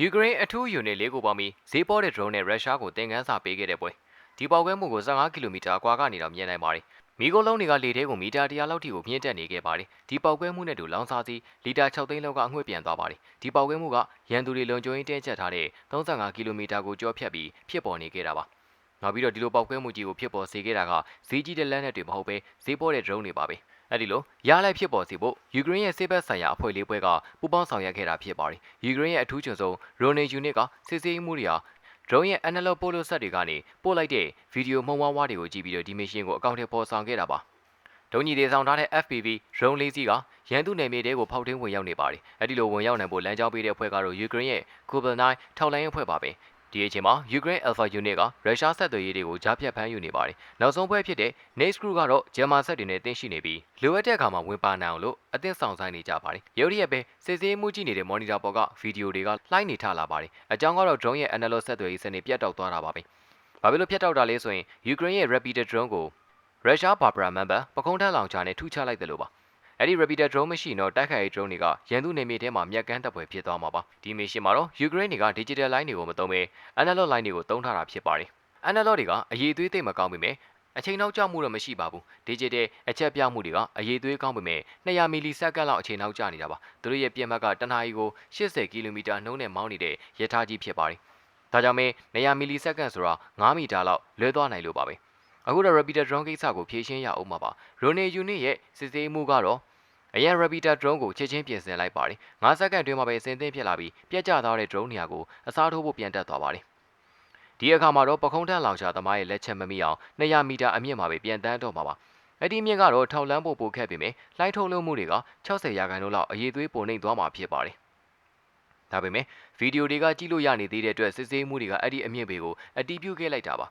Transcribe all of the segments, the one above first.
ယူကရိန်းအထူးယူနစ်လေးကိုပေါင်းပြီးဈေးပေါ်တဲ့ drone နဲ့ရုရှားကိုသင်ခန်းစာပေးခဲ့တဲ့ပွဲဒီပေါက်ကွဲမှုကို15ကီလိုမီတာအကွာကနေတော့မြင်နိုင်ပါတယ်မီးကုန်းလုံးတွေကလေထဲကိုမီတာ100လောက်ထိကိုမြင့်တက်နေခဲ့ပါတယ်ဒီပေါက်ကွဲမှုနဲ့တူလောင်စာစီလီတာ6သိန်းလောက်ကအငွေ့ပြန်သွားပါတယ်ဒီပေါက်ကွဲမှုကရန်သူတွေလုံခြုံရေးတင်းကျပ်ထားတဲ့35ကီလိုမီတာကိုကျော်ဖြတ်ပြီးဖြစ်ပေါ်နေခဲ့တာပါနောက်ပြီးတော့ဒီလိုပေါက်ကွဲမှုကြီးကိုဖြစ်ပေါ်စေခဲ့တာကဈေးကြီးတဲ့လက်နက်တွေမဟုတ်ပဲဈေးပေါ်တဲ့ drone တွေပါပဲ အဲ့ဒီလိုရလိုက်ဖြစ်ပေါ်စေဖို့ယူကရိန်းရဲ့စစ်ဘက်ဆိုင်ရာအဖွဲ့လေးပွဲကပူးပေါင်းဆောင်ရွက်ခဲ့တာဖြစ်ပါတယ်ယူကရိန်းရဲ့အထူးချွန်ဆုံးရိုနေယူနစ်ကစစ်ဆေးမှုတွေဟာ drone ရဲ့ analog polo set တွေကနေပို့လိုက်တဲ့ဗီဒီယိုမှုံဝါးဝါးတွေကိုကြည့်ပြီးတော့ဒီမရှင်ကိုအကောင့်ထဲပေါ်ဆောင်ခဲ့တာပါဒုံညီတွေဆောင်ထားတဲ့ FPV drone လေးစီးကရန်သူနယ်မြေတွေကိုဖောက်ထင်းဝင်ရောက်နေပါတယ်အဲ့ဒီလိုဝင်ရောက်နိုင်ဖို့လမ်းကြောင်းပေးတဲ့အဖွဲ့ကတော့ယူကရိန်းရဲ့ Kuber 9ထောက်လိုင်းအဖွဲ့ပါပဲ ဒီအချိန်မှာ Ukraine Alpha Unit ကရုရှားဆက်သွယ်ရေးတွေကိုကြားဖြတ်ဖမ်းယူနေပါတယ်။နောက်ဆုံးပွဲဖြစ်တဲ့ Next Crew ကတော့ဂျမာဆက်တွေနဲ့တင်းရှိနေပြီးလိုအပ်တဲ့အခါမှာဝင်ပါနိုင်အောင်လို့အသင့်ဆောင်ဆိုင်နေကြပါတယ်။ရုပ်ရည်ပဲစစ်ဆေးမှုကြည့်နေတဲ့ monitor ပေါ်ကဗီဒီယိုတွေကလှိုင်းနေထလာပါတယ်။အကြောင်းကတော့ drone ရဲ့ analog ဆက်သွယ်ရေးစနစ်ပြတ်တောက်သွားတာပါပဲ။ဘာဖြစ်လို့ပြတ်တောက်တာလဲဆိုရင် Ukraine ရဲ့ Rapid drone ကိုရုရှား Barbara member ပကုံးထက်လောင်ချာနဲ့ထုချလိုက်တယ်လို့ပါ။ အဲ့ဒီ Raptor drone မရှိတော့တိုက်ခိုက်ရေး drone တွေကရန်သူနေမြေထဲမှာမြက်ကန်းတပ်ပွဲဖြစ်သွားမှာပါဒီမရှင်မှာတော့ Ukraine တွေက digital line တွေကိုမသုံးဘဲ analog line တွေကိုသုံးထားတာဖြစ်ပါတယ် analog တွေကအရေးသွေးသိမ့်မကောင်းပေမဲ့အချိန်နောက်ကျမှုတော့မရှိပါဘူး digital အချက်ပြမှုတွေကအရေးသွေးကောင်းပေမဲ့200 millisecond လောက်အချိန်နောက်ကျနေတာပါသူတို့ရဲ့ပြင်းမှတ်ကတနာရီကို80 km နှုန်းနဲ့မောင်းနေတဲ့ရထားကြီးဖြစ်ပါတယ်ဒါကြောင့်မဲ200 millisecond ဆိုတာ9မီတာလောက်လွဲသွားနိုင်လို့ပါပဲအခုတော့ Raptor drone ကိစ္စကိုဖြေရှင်းရအောင်ပါပါ Rone unit ရဲ့စစ်ဆေးမှုကတော့ အရင် Raptor drone ကိုချက်ချင်းပြင်ဆင်လိုက်ပါတယ်9စက္ကန့်တွင်းမှာပဲအစင်းသင်းဖြစ်လာပြီးပြက်ကျသွားတဲ့ drone နေရာကိုအစားထိုးဖို့ပြန်တက်သွားပါတယ်ဒီအခါမှာတော့ပခုံးထန်းလောင်ချာသမားရဲ့လက်ချက်မမိအောင်200မီတာအမြင့်မှာပဲပြန်တန်းတော့မှာပါအဲ့ဒီမြင့်ကတော့ထောက်လန်းဖို့ပိုခက်ပေမဲ့လှိုင်းထုတ်လွှတ်မှုတွေက60ရာခိုင်နှုန်းလောက်အရေးသွေးပုံနှိမ့်သွားမှာဖြစ်ပါတယ်ဒါပေမဲ့ဗီဒီယိုတွေကကြည့်လို့ရနေသေးတဲ့အတွက်စစ်ဆေးမှုတွေကအဲ့ဒီအမြင့်ပေကိုအတီးပြုတ်ခဲ့လိုက်တာပါ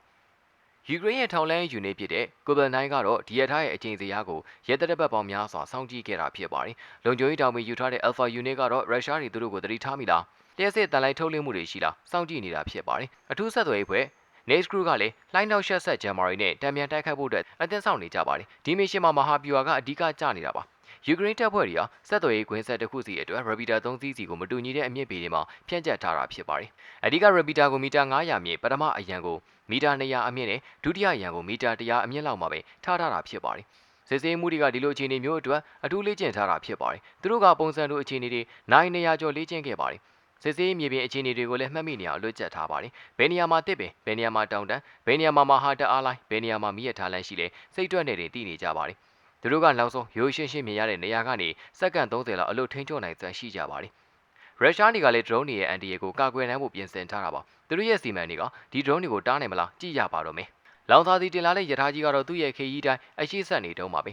ယူကရိန်းရဲ့ထောင်လန်းယူနစ်ဖြစ်တဲ့ကိုဗန်9ကတော့ဒီရထားရဲ့အကျဉ်းစရာကိုရဲတပ်တပ်ပေါင်းများစွာစောင့်ကြည့်ခဲ့တာဖြစ်ပါတယ်။လုံခြုံရေးတောင်ပင်ယူထားတဲ့ Alpha Unit ကတော့ရုရှားတွေသူတို့ကိုသတိထားမိလား။လျှက်စစ်တန်လိုက်ထုတ်လင်းမှုတွေရှိလားစောင့်ကြည့်နေတာဖြစ်ပါတယ်။အထူးဆက်သွယ်ရေးဖွဲ့ Next Crew ကလည်းလိုင်းနောက်ရှက်ဆက်ဂျမ်မာရီနဲ့တံမြန်တိုက်ခိုက်ဖို့အတွက်အသင်းဆောင်နေကြပါတယ်။ဒီမစ်ရှင်မှာမဟာဗျူဟာကအဓိကကျနေတာပါ။ ယူကရိန်းတပ်ဖွဲ့တွေကဆက်သွယ်ရေးကွင်းဆက်တစ်ခုစီအတွက် Raptor 3စီးစီကိုမတူညီတဲ့အမြင့်ပေတွေမှာဖြန့်ကျက်ထားတာဖြစ်ပါတယ်။အဓိက Raptor ကိုမီတာ900မြင့်ပထမအရန်ကိုမီတာ200အမြင့်နဲ့ဒုတိယရန်ကိုမီတာ100အမြင့်လောက်မှာပဲထားထားတာဖြစ်ပါတယ်။စစ်ဆေးမှုတွေကဒီလိုအခြေအနေမျိုးအတွက်အထူးလေ့ကျင့်ထားတာဖြစ်ပါတယ်။သူတို့ကပုံစံလိုအခြေအနေတွေနိုင်200ကျော်လေ့ကျင့်ခဲ့ပါတယ်။စစ်ဆေးမြေပြင်အခြေအနေတွေကိုလည်းမှတ်မိနေအောင်လွှတ်ချက်ထားပါတယ်။ဘယ်နေရာမှာတစ်ပင်ဘယ်နေရာမှာတောင်တန်းဘယ်နေရာမှာမဟာတအားလိုင်းဘယ်နေရာမှာမိရထားလန်းရှိလဲစိတ်တွက်နေတယ်သိနေကြပါတယ်။ သူတို့ကနောက်ဆုံးရိုးရှင်းရှင်းမြင်ရတဲ့နေရာကနေစက္ကန့်30လောက်အလို့ထိန်းချုပ်နိုင်စွမ်းရှိကြပါတယ်။ရုရှားတွေကလည်း drone တွေရဲ့အန်တီရဲ့ကိုကာကွယ်နိုင်ဖို့ပြင်ဆင်ထားတာပါသူတို့ရဲ့စီမံတွေကဒီ drone တွေကိုတားနိုင်မလားကြည့်ရပါတော့မယ်လောင်စာစီတင်လာတဲ့ရထားကြီးကတော့သူ့ရဲ့ခေကြီးတိုင်းအရှိဆက်နေတုံးပါပဲ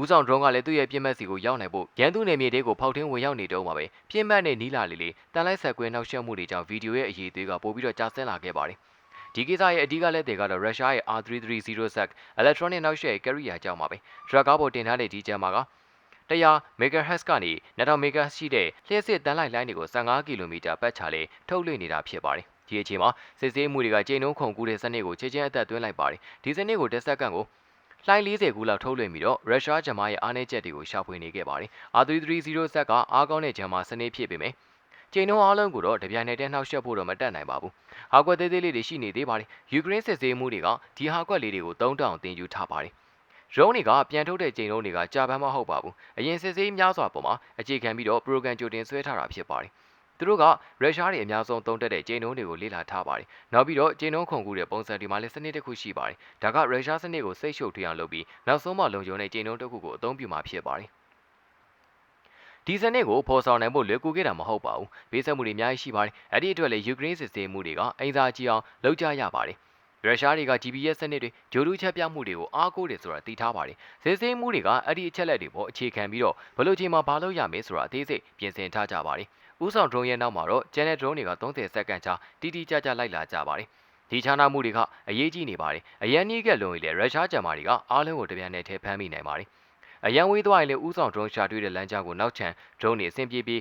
ဦးဆောင် drone ကလည်းသူ့ရဲ့ပြင်းမဲ့စီကိုရောက်နိုင်ဖို့ရန်သူနယ်မြေတွေကိုဖောက်ထင်းဝင်ရောက်နေတုံးပါပဲပြင်းမဲ့နဲ့နီးလာလေလေတန်လိုက်ဆက်ကွင်းနောက်ရှက်မှုတွေကြောင့်ဗီဒီယိုရဲ့အရေးသွေးကပိုပြီးတော့ကြာဆင်းလာခဲ့ပါတယ် ဒီကိစ္စရဲ့အဓိကလက်တွေကတော့ရုရှားရဲ့ R330 SAC electronic နောက်ရှက်ရဲ့ carrier ကြောင့်ပါပဲဒရကားပေါ်တင်ထားတဲ့ဒီဂျမ်မာက100 MHz ကနေ2000 MHz ရှိတဲ့လျှက်စစ်တန်းလိုက်လိုင်းတွေကို15ကီလိုမီတာပတ်ချာလေထုတ်လွှင့်နေတာဖြစ်ပါတယ်ဒီအချိန်မှာစစ်ဆေးမှုတွေကကျိန်နှုံးခုန်ကူးတဲ့စနစ်ကိုချက်ချင်းအသက်သွင်းလိုက်ပါတယ်ဒီစနစ်ကိုတစ်စက္ကန့်ကိုလှိုင်း40ခုလောက်ထုတ်လွှင့်ပြီးတော့ရုရှားဂျမားရဲ့အားနည်းချက်တွေကိုရှာဖွေနေခဲ့ပါတယ် R330 ဆက်ကအားကောင်းတဲ့ဂျမားစနစ်ဖြစ်ပေမဲ့ ကျိန်နှုံးအားလုံးကိုတော့တပြိုင်နက်တည်းနှောက်ယှက်ဖို့တော့မတတ်နိုင်ပါဘူး။ဟာကွက်သေးသေးလေးတွေရှိနေသေးပါတယ်။ယူကရိန်းစစ်ဆေးမှုတွေကဒီဟာကွက်လေးတွေကိုတုံးတောင်တင်ယူထားပါတယ်။ရုံးတွေကပြန်ထုတ်တဲ့ကျိန်လုံးတွေကကြာပန်းမဟုတ်ပါဘူး။အရင်စစ်ဆေးများစွာပေါ်မှာအခြေခံပြီးတော့ program ကြိုတင်ဆွဲထားတာဖြစ်ပါတယ်။သူတို့ကရုရှားတွေအများဆုံးသုံးတတ်တဲ့ကျိန်လုံးတွေကိုလေ့လာထားပါတယ်။နောက်ပြီးတော့ကျိန်လုံးခုန်ကူးတဲ့ပုံစံဒီမှာလည်းစနစ်တစ်ခုရှိပါတယ်။ဒါကရုရှားစနစ်ကိုစိတ်ရှုပ်ထွေးအောင်လုပ်ပြီးနောက်ဆုံးမှလုံခြုံတဲ့ကျိန်လုံးတစ်ခုကိုအသုံးပြုမှာဖြစ်ပါတယ်။ ဒီစနစ်ကိုဖော်ဆောင်နိုင်ဖို့လွယ်ကူခဲ့တာမဟုတ်ပါဘူး။ပေးဆက်မှုတွေအများကြီးရှိပါတယ်။အဲ့ဒီအတွက်လည်းယူကရိန်းစစ်ဆေးမှုတွေကအင်စာကြီးအောင်လုပ်ကြရပါတယ်။ရုရှားတွေက GPS စနစ်တွေဂျိုလူချက်ပြမှုတွေကိုအားကိုးတယ်ဆိုတာသိထားပါတယ်။စစ်ဆေးမှုတွေကအဲ့ဒီအချက်လက်တွေပေါ်အခြေခံပြီးတော့ဘယ်လိုချိန်မှာဘာလုပ်ရမလဲဆိုတာအသေးစိတ်ပြင်ဆင်ထားကြပါတယ်။ဥဆောင် drone ရဲ့နောက်မှာတော့ channel drone တွေက30စက္ကန့်ကြာတီတီကြကြလိုက်လာကြပါတယ်။ဒီခြားနာမှုတွေကအရေးကြီးနေပါတယ်။အရန်ကြီးကလုံရီလေရုရှားဂျာမာတွေကအားလုံးကိုတပြန်နဲ့ထဲဖမ်းမိနိုင်ပါတယ်။ အရန်ဝေးသွားရင်လည်းဥဆောင် drone ရှာတွေ့တဲ့လမ်းကြောင်းကိုနောက်ချန် drone တွေအဆင်ပြေပြေ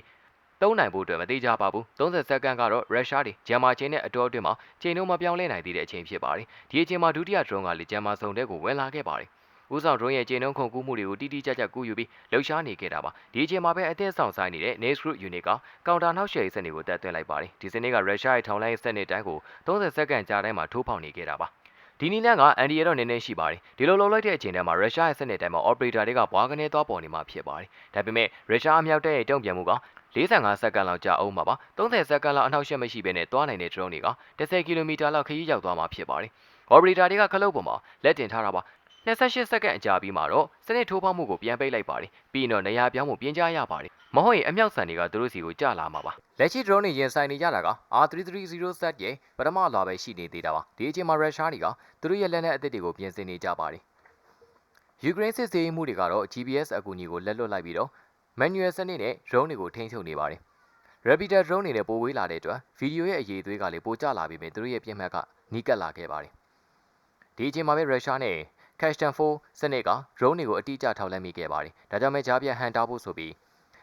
သုံးနိုင်ဖို့အတွက်မသေးကြပါဘူး30စက္ကန့်ကတော့ရုရှားတွေဂျာမာချင်းနဲ့အတော်အတွင်းမှာချိန်နှုန်းမပြောင်းလဲနိုင်သေးတဲ့အချိန်ဖြစ်ပါတယ်ဒီအချိန်မှာဒုတိယ drone ကလည်းဂျာမာစုံတဲ့ကိုဝင်လာခဲ့ပါတယ်ဦးဆောင် drone ရဲ့ခြေနှုံးခုန်ကူးမှုတွေကိုတိတိကျကျကူးယူပြီးလှုပ်ရှားနေခဲ့တာပါဒီအချိန်မှာပဲအသင်းဆောင်ဆိုင်နေတဲ့ Nest Group Unit ကကောင်တာနှောက်ယှက်ရေးစနစ်ကိုတက်သွင်းလိုက်ပါတယ်ဒီစနစ်ကရုရှားရဲ့ထောင်လိုင်းစနစ်တိုင်းကို30စက္ကန့်ကြာတိုင်းမှာထိုးဖောက်နေခဲ့တာပါ ဒီနည်းလမ်းကအန်ဒီရတော့နည်းနည်းရှိပါတယ်ဒီလိုလုပ်လိုက်တဲ့အချိန်တည်းမှာရုရှားရဲ့စနစ်တိုင်းမှာ operator တွေကဘွားကနေသွားပေါ်နေမှာဖြစ်ပါတယ်ဒါပေမဲ့ရုရှားအမြောက်တပ်ရဲ့တုံ့ပြန်မှုက45စက္ကန့်လောက်ကြာအောင်ပါပါ30စက္ကန့်လောက်အနှောက်အယှက်မရှိဘဲနဲ့သွားနိုင်တဲ့ drone တွေက10ကီလိုမီတာလောက်ခရီးရောက်သွားမှာဖြစ်ပါတယ် operator တွေကခလုတ်ပေါ်မှာလက်တင်ထားတာပါ 28စက္ကန့်အကြာပြီးမှတော့စနစ်ထိုးဖောက်မှုကိုပြန်ပိတ်လိုက်ပါတယ်ပြီးတော့နေရာပြောင်းမှုပြင်ကြရပါတယ်မဟုတ်ရင်အမြောက်ဆန်တွေကသူတို့စီကိုကြာလာမှာပါလက်ရှိ drone တွေရင်ဆိုင်နေကြတာက R330Z ရဲ့ပထမလာပဲရှိနေသေးတာပါဒီအချိန်မှာရုရှားတွေကသူတို့ရဲ့လက်နက်အသစ်တွေကိုပြင်ဆင်နေကြပါတယ်ယူကရိန်းစစ်စေးမှုတွေကတော့ GPS အကူအညီကိုလက်လွတ်လိုက်ပြီးတော့ manual စနစ်နဲ့ drone တွေကိုထိန်းချုပ်နေပါတယ် Raptor drone တွေနဲ့ပိုဝေးလာတဲ့အတွက်ဗီဒီယိုရဲ့အရေးအသွေးကလည်းပိုကျလာပြီးမြင်သူတို့ရဲ့ပြင်းမှတ်ကနီးကပ်လာခဲ့ပါတယ်ဒီအချိန်မှာပဲရုရှားနဲ့ Cashtan 4စနစ်က drone တွေကိုအတိအကျထောက်လှမ်းမိခဲ့ပါတယ်ဒါကြောင့်မဲကြားပြတ်ဟန်တာဖို့ဆိုပြီး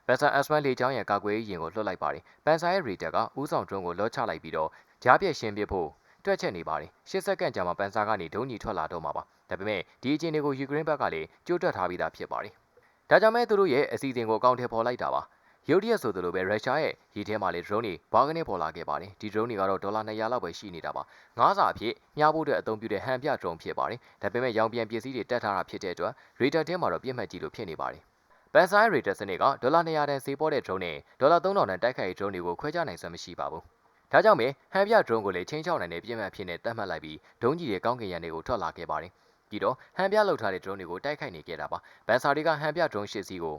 Panzer S1 လေကြောင်းရဲ့ကာကွယ်ရေးယာဉ်ကိုလွှတ်လိုက်ပါတယ်။ Panzer ရဲ့ Radar ကဥဆောင် drone ကိုလော့ချလိုက်ပြီးတော့ကြားပြတ်ရှင်းပစ်ဖို့တွက်ချက်နေပါတယ်။10စက္ကန့်ကြာမှ Panzer ကနေဒုံးကြီးထွက်လာတော့မှာပါ။ဒါပေမဲ့ဒီအခြေအနေကိုယူကရိန်းဘက်ကလည်းကြိုးတွက်ထားပြီးသားဖြစ်ပါတယ်။ဒါကြောင့်မဲသူတို့ရဲ့အစီအစဉ်ကိုအကောင့်ထဲပေါ်လိုက်တာပါ။ ရုတ်တရက်ဆိုသလိုပဲရုရှားရဲ့ရည်ထဲမှာလေ drone တွေဘာကနေပေါ်လာခဲ့ပါတယ်။ဒီ drone တွေကတော့ဒေါ်လာ200လောက်ပဲရှိနေတာပါ။ငါးစာအဖြစ်မြားဖို့အတွက်အသုံးပြုတဲ့ဟန်ပြ drone ဖြစ်ပါတယ်။ဒါပေမဲ့ရောင်ပြန်ပစ္စည်းတွေတက်ထားတာဖြစ်တဲ့အတွက် radar ထဲမှာတော့ပြည့်မှတ်ကြီးလိုဖြစ်နေပါတယ်။ပန်ဆိုင်ရေတာစနစ်ကဒေါ်လာ200တန်ဈေးပေါ်တဲ့ drone နဲ့ဒေါ်လာ3000တန်တိုက်ခိုက်ရေး drone တွေကိုခွဲခြားနိုင်စွမ်းမရှိပါဘူး။ဒါကြောင့်ပဲဟန်ပြ drone ကိုလည်းချင်းချောက်နိုင်တဲ့ပြင်းမှတ်ဖြစ်နေတတ်မှတ်လိုက်ပြီးဒုံးကြီးရဲ့ကောင်းကင်ရံတွေကိုထွက်လာခဲ့ပါတယ်။ပြီးတော့ဟန်ပြလောက်ထားတဲ့ drone တွေကိုတိုက်ခိုက်နေခဲ့တာပါ။ဘန်ဆာတွေကဟန်ပြ drone ရှစ်စီးကို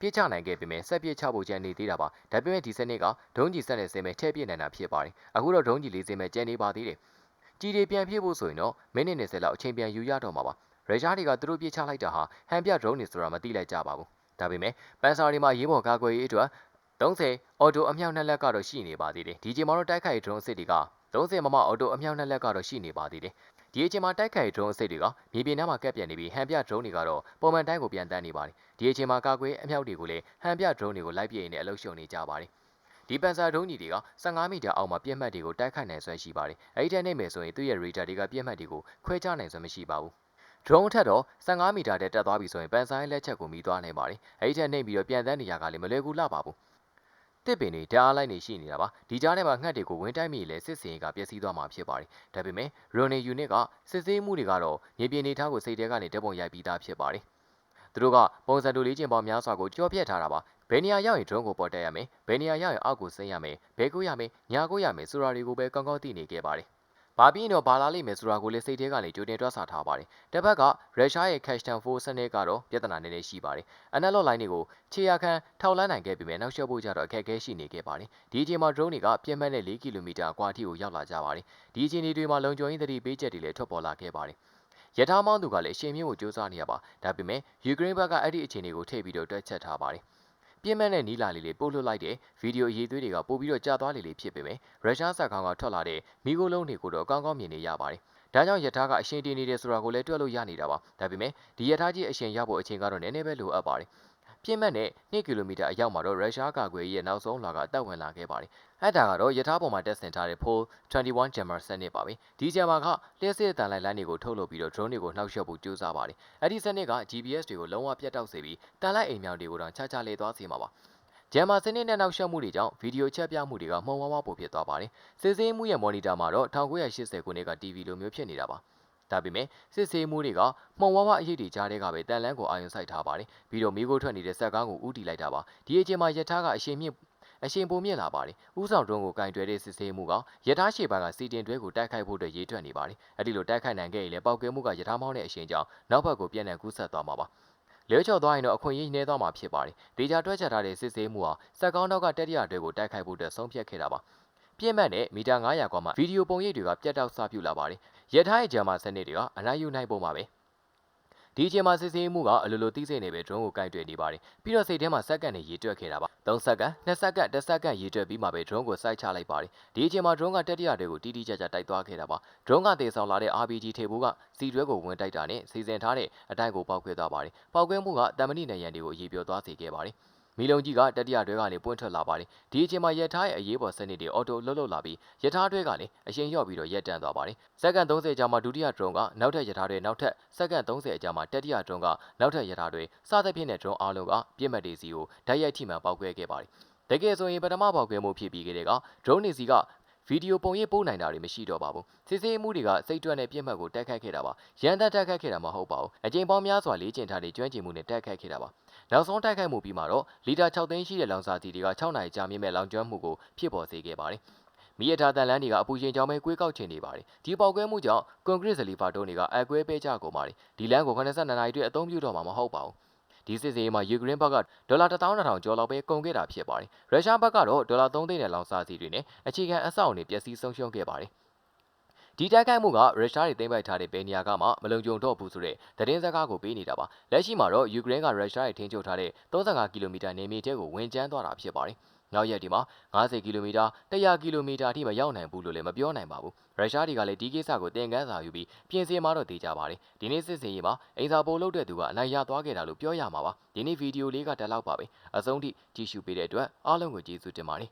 ပြစ်ချနိုင်ခဲ့ပေမဲ့ဆက်ပြစ်ချဖို့ကြံနေသေးတာပါ။ဒါပေမဲ့ဒီစနစ်ကဒုံးကြီးဆက်တဲ့စင်မဲ့ထည့်ပြစ်နိုင်တာဖြစ်ပါတယ်။အခုတော့ဒုံးကြီးလေးစင်မဲ့ကျန်နေပါသေးတယ်။ကြီးတွေပြန်ပြည့်ဖို့ဆိုရင်တော့မိနစ်20လောက်အချိန်ပြန်ယူရတော့မှာပါ။ရုရှားတွေကသူတို့ပြစ်ချလိုက်တာဟာဟန်ပြ drone တွေဆိုတာမသိလိုက်ကြပါဘူး။ဒါပေမဲ့ပန်ဆာတွေမှာရေးပေါ်ကာကွယ်ရေးအတွက်30အော်တိုအမြောက်နှစ်လက်ကတော့ရှိနေပါသေးတယ်။ဒီချိန်မှာတော့တိုက်ခိုက်ရေး drone အစ်စ်တွေက30မမအော်တိုအမြောက်နှစ်လက်ကတော့ရှိနေပါသေးတယ်။ ဒီအချိန်မှာတိုက်ခိုက်ရေး drone အစ်စ်တွေကမြေပြင်ထဲမှာကပ်ပြန်နေပြီးဟန်ပြ drone တွေကတော့ပုံမှန်တိုင်းကိုပြန်တန်းနေပါတယ်။ဒီအချိန်မှာကာကွယ်အမြောက်တွေကိုလည်းဟန်ပြ drone တွေကိုလိုက်ပြည့်နေအလုပ်ရှုံနေကြပါတယ်။ဒီပန်ဆာဒုံးကြီးတွေက15မီတာအောက်မှာပြည့်မှတ်တွေကိုတိုက်ခိုက်နိုင်စွမ်းရှိပါတယ်။အဲဒီတန်းနေမယ်ဆိုရင်သူ့ရဲ့ radar တွေကပြည့်မှတ်တွေကိုခွဲခြားနိုင်စွမ်းမရှိပါဘူး။ drone ထက်တော့15မီတာတက်တက်သွားပြီဆိုရင်ပန်ဆိုင်လက်ချက်ကိုမိသွားနိုင်ပါတယ်။အဲဒီထက်နှိမ့်ပြီးတော့ပြန်တန်းနေရကလည်းမလွယ်ကူလှပါဘူး။ တစ်ပင်တွေဓာတ်အားလိုက်နေရှိနေတာပါဒီကြားထဲမှာငှက်တွေကိုဝင်တိုက်မိလဲစစ်စင်ကပျက်စီးသွားမှာဖြစ်ပါတယ်ဒါပေမဲ့ရိုနေယူနစ်ကစစ်ဆေးမှုတွေကတော့မြေပြင်နေထားကိုစိတ်ထဲကနေတပ်ပုံရိုက်ပြီးသားဖြစ်ပါတယ်သူတို့ကပုံစံတူလေးချင်းပေါင်းများစွာကိုကြော်ပြက်ထားတာပါဘယ်နေရာရောက်ရင် drone ကိုပေါ်တက်ရမယ်ဘယ်နေရာရောက်ရင်အောက်ကိုဆင်းရမယ်ဘယ်ကိုရမယ်ညာကိုရမယ်ဆိုတာတွေကိုပဲကောင်းကောင်းသိနေခဲ့ပါတယ် ဘာပြီးရင်တော့ဘာလာလိမ့်မယ်ဆိုတာကိုလည်းစိတ်ထဲကနေကြိုတင်တွက်ဆထားပါတယ်။တစ်ဖက်ကရုရှားရဲ့ Cashtan 4စနစ်ကတော့ပြဿနာနည်းနည်းရှိပါတယ်။ analog line တွေကိုခြေရခံထောက်လန်းနိုင်ခဲ့ပေမဲ့နောက်လျှော့ဖို့ကြတော့အခက်အခဲရှိနေခဲ့ပါတယ်။ဒီအချိန်မှာ drone တွေကပြင်းမှတ်နဲ့4ကီလိုမီတာအကွာအထိကိုရောက်လာကြပါတယ်။ဒီအချိန်တွေမှာလုံခြုံရေးသတိပေးချက်တွေလည်းထွက်ပေါ်လာခဲ့ပါတယ်။ရထားမောင်းသူကလည်းအရှင်မြင့်ကိုစူးစမ်းနေရပါဒါပေမဲ့ယူကရိန်းဘက်ကအဲ့ဒီအခြေအနေကိုထည့်ပြီးတော့တွက်ချက်ထားပါတယ် ပြင်းမဲ့တဲ့နီးလာလေးလေးပို့လွှတ်လိုက်တဲ့ဗီဒီယိုအရေးသွေးတွေကပို့ပြီးတော့ကြာသွားလေလေဖြစ်ပေမဲ့ရုရှားဇက်ကောင်ကထွက်လာတဲ့မိโกလုံးတွေကိုတော့ကောင်းကောင်းမြင်နေရပါတယ်။ဒါကြောင့်ယထာကအရှင်တည်နေတယ်ဆိုတာကိုလည်းတွက်လို့ရနေတာပါ။ဒါပေမဲ့ဒီယထာကြီးအရှင်ရဖို့အချိန်ကတော့နည်းနည်းပဲလိုအပ်ပါတယ်။ ပြင်းမဲ့နဲ့2ကီလိုမီတာအရောက်မှာတော့ရုရှားကာကွယ်ရေးရဲ့နောက်ဆုံးလာကအသက်ဝင်လာခဲ့ပါတယ်။အဲ့ဒါကတော့ယထာပေါ်မှာတက်ဆင်ထားတဲ့ Pol 21 Jammer စနစ်ပါပဲ။ဒီ Jammer ကလျှက်စစ်တန်လိုက်လမ်းတွေကိုထုတ်လုပ်ပြီးတော့ drone တွေကိုနှောက်ယှက်ဖို့ကြိုးစားပါတယ်။အဲ့ဒီစနစ်က GPS တွေကိုလုံးဝပြတ်တောက်စေပြီးတန်လိုက်အိမ်မြောင်တွေကိုတော့ချာချာလေသွားစေမှာပါ။ဂျမ်မာစနစ်နဲ့နောက်ရှက်မှုတွေကြောင့်ဗီဒီယိုချက်ပြမှုတွေကမှုံဝါးဝါပိုဖြစ်သွားပါတယ်။စစ်ဆေးမှုရဲ့မော်နီတာမှာတော့1980ခုနှစ်က TV လိုမျိုးဖြစ်နေတာပါ။ ဒါပေမဲ့စစ်ဆေးမှုတွေကမှုံဝါးဝါအရေးတွေကြားတဲ့ကပဲတန်လန်းကိုအာရုံစိုက်ထားပါတယ်။ပြီးတော့မိခိုးထွက်နေတဲ့စက်ကားကိုဥတီလိုက်တာပါ။ဒီအချိန်မှာယထာကအရှင်မြင့်အရှင်ပုံမြင့်လာပါတယ်။ဥဆောင်တွန်းကိုကင်တွဲတဲ့စစ်ဆေးမှုကယထာရှေ့ပိုင်းကစီတင်တွဲကိုတိုက်ခိုက်ဖို့အတွက်ရေးထွက်နေပါတယ်။အဲဒီလိုတိုက်ခိုက်နိုင်ခဲ့ရင်လည်းပောက်ကွဲမှုကယထာမောင်းတဲ့အရှင်ကြောင့်နောက်ဘက်ကိုပြန်လည်ကူးဆက်သွားမှာပါ။လဲချော်သွားရင်တော့အခွင့်အရေးနှဲသွားမှာဖြစ်ပါတယ်။ဒေတာတွဲချက်ထားတဲ့စစ်ဆေးမှုဟာစက်ကောင်းတော့ကတတိယတွဲကိုတိုက်ခိုက်ဖို့အတွက်ဆုံးဖြတ်ခဲ့တာပါ။ ပြင်းမှတ်နဲ့မီတာ900ကွာမှဗီဒီယိုပုံရိပ်တွေကပြတ်တောက်စပြုလာပါတယ်။ရထားရဲ့ဂျာမာစနစ်တွေကအနိုင်ယူနိုင်ပုံပါပဲ။ဒီအချိန်မှာစစ်ဆေးမှုကအလိုလိုသိစိတ်နေပဲ drone ကိုကင်တွယ်နေပါတယ်ပြီးတော့စိတ်ထဲမှာစက္ကန့်နဲ့ရေတွက်ခဲ့တာပါ3စက္ကန့်2စက္ကန့်1စက္ကန့်ရေတွက်ပြီးမှပဲ drone ကိုစိုက်ချလိုက်ပါတယ်ဒီအချိန်မှာ drone ကတတိယတွေကိုတီးတီးကြပ်ကြပ်တိုက်သွားခဲ့တာပါ drone ကတေဆောင်လာတဲ့ RPG ထေဘူးကစီတွဲကိုဝင်တိုက်တာနဲ့စီစဉ်ထားတဲ့အတိုင်းကိုပောက်ခွဲသွားပါတယ်ပောက်ခွဲမှုကတမဏိနယ်ရန်တွေကိုရေပြောသွားစေခဲ့ပါတယ် မီလုံကြီးကတတိယတွဲကနေပွင့်ထွက်လာပါတယ်ဒီအချိန်မှာရထားရဲ့အရေးပေါ်စနစ်တွေအော်တိုလှုပ်လှုပ်လာပြီးရထားတွဲကလည်းအရှင်လျော့ပြီးတော့ရက်တန့်သွားပါတယ်စက္ကန့်30ကြာမှဒုတိယဒရုန်းကနောက်ထပ်ရထားတွဲနောက်ထပ်စက္ကန့်30အကြာမှတတိယဒရုန်းကနောက်ထပ်ရထားတွဲစသဖြင့်နဲ့ဒရုန်းအားလုံးကပြစ်မှတ်တွေစီကိုဓာတ်ရိုက်ထိမှန်ပေါက်ကွဲခဲ့ပါတယ်တကယ်ဆိုရင်ပထမပေါက်ကွဲမှုဖြစ်ပြီးကြတဲ့ကဒရုန်းနေစီကဗီဒီယိုပုံရိပ်ပို့နိုင်တာတွေမရှိတော့ပါဘူးစစ်စေးမှုတွေကစိတ်တွက်နဲ့ပြစ်မှတ်ကိုတက်ခတ်ခဲ့တာပါရန်တက်တက်ခတ်ခဲ့တာမဟုတ်ပါဘူးအကြိမ်ပေါင်းများစွာလေ့ကျင့်ထားတဲ့ကျွမ်းကျင်မှုနဲ့တက်ခတ်ခဲ့တာပါ နောက်ဆုံးတိုက်ခိုက်မှုပြီးမှတော့လီတာ6သိန်းရှိတဲ့လောင်စာဆီတွေက6နိုင်ကြာမြင့်မဲ့လောင်ကျွမ်းမှုကိုဖြစ်ပေါ်စေခဲ့ပါတယ်။မိရထားတန်လန်းတွေကအပူရှင်ကြောင့်ပဲကွေးကောက်ချင်နေပါတယ်။ဒီပေါက်ကွဲမှုကြောင့်ကွန်ကရစ်စလီဖာတုံးတွေကအကွဲပေးကြကုန်ပါတယ်။ဒီလမ်းကို82နာရီအတွင်းအသုံးပြုတော့မှာမဟုတ်ပါဘူး။ဒီစစ်စေးမှာယူကရိန်းဘက်ကဒေါ်လာ12000ကျော်လောက်ပဲကုန်ခဲ့တာဖြစ်ပါတယ်။ရုရှားဘက်ကတော့ဒေါ်လာ3သိန်းနဲ့လောင်စာဆီတွေနဲ့အခြေခံအဆောက်အအုံတွေပျက်စီးဆုံးရှုံးခဲ့ပါတယ်။ ဒီတိုက်ခိုက်မှုကရုရှားတွေသိမ်းပိုက်ထားတဲ့ဘယ်နေရာကမှမလုံခြုံတော့ဘူးဆိုတဲ့သတင်းစကားကိုပေးနေတာပါလက်ရှိမှာတော့ယူကရိန်းကရုရှားတွေထိန်းချုပ်ထားတဲ့35ကီလိုမီတာနေမြေတဲကိုဝင်ကျန်းသွားတာဖြစ်ပါတယ်နောက်ရက်ဒီမှာ90ကီလိုမီတာ100ကီလိုမီတာအထိမရောက်နိုင်ဘူးလို့လည်းမပြောနိုင်ပါဘူးရုရှားတွေကလည်းဒီကိစ္စကိုသင်ခန်းစာယူပြီးပြင်ဆင်မှတော့သိကြပါတယ်ဒီနေ့စစ်စင်ရေးမှာအိမ်စာပိုလုပ်တဲ့သူကအနိုင်ရသွားခဲ့တာလို့ပြောရမှာပါဒီနေ့ဗီဒီယိုလေးကတက်လောက်ပါပဲအဆုံးထိကြည့်ရှုပေးတဲ့အတွက်အားလုံးကိုကျေးဇူးတင်ပါတယ်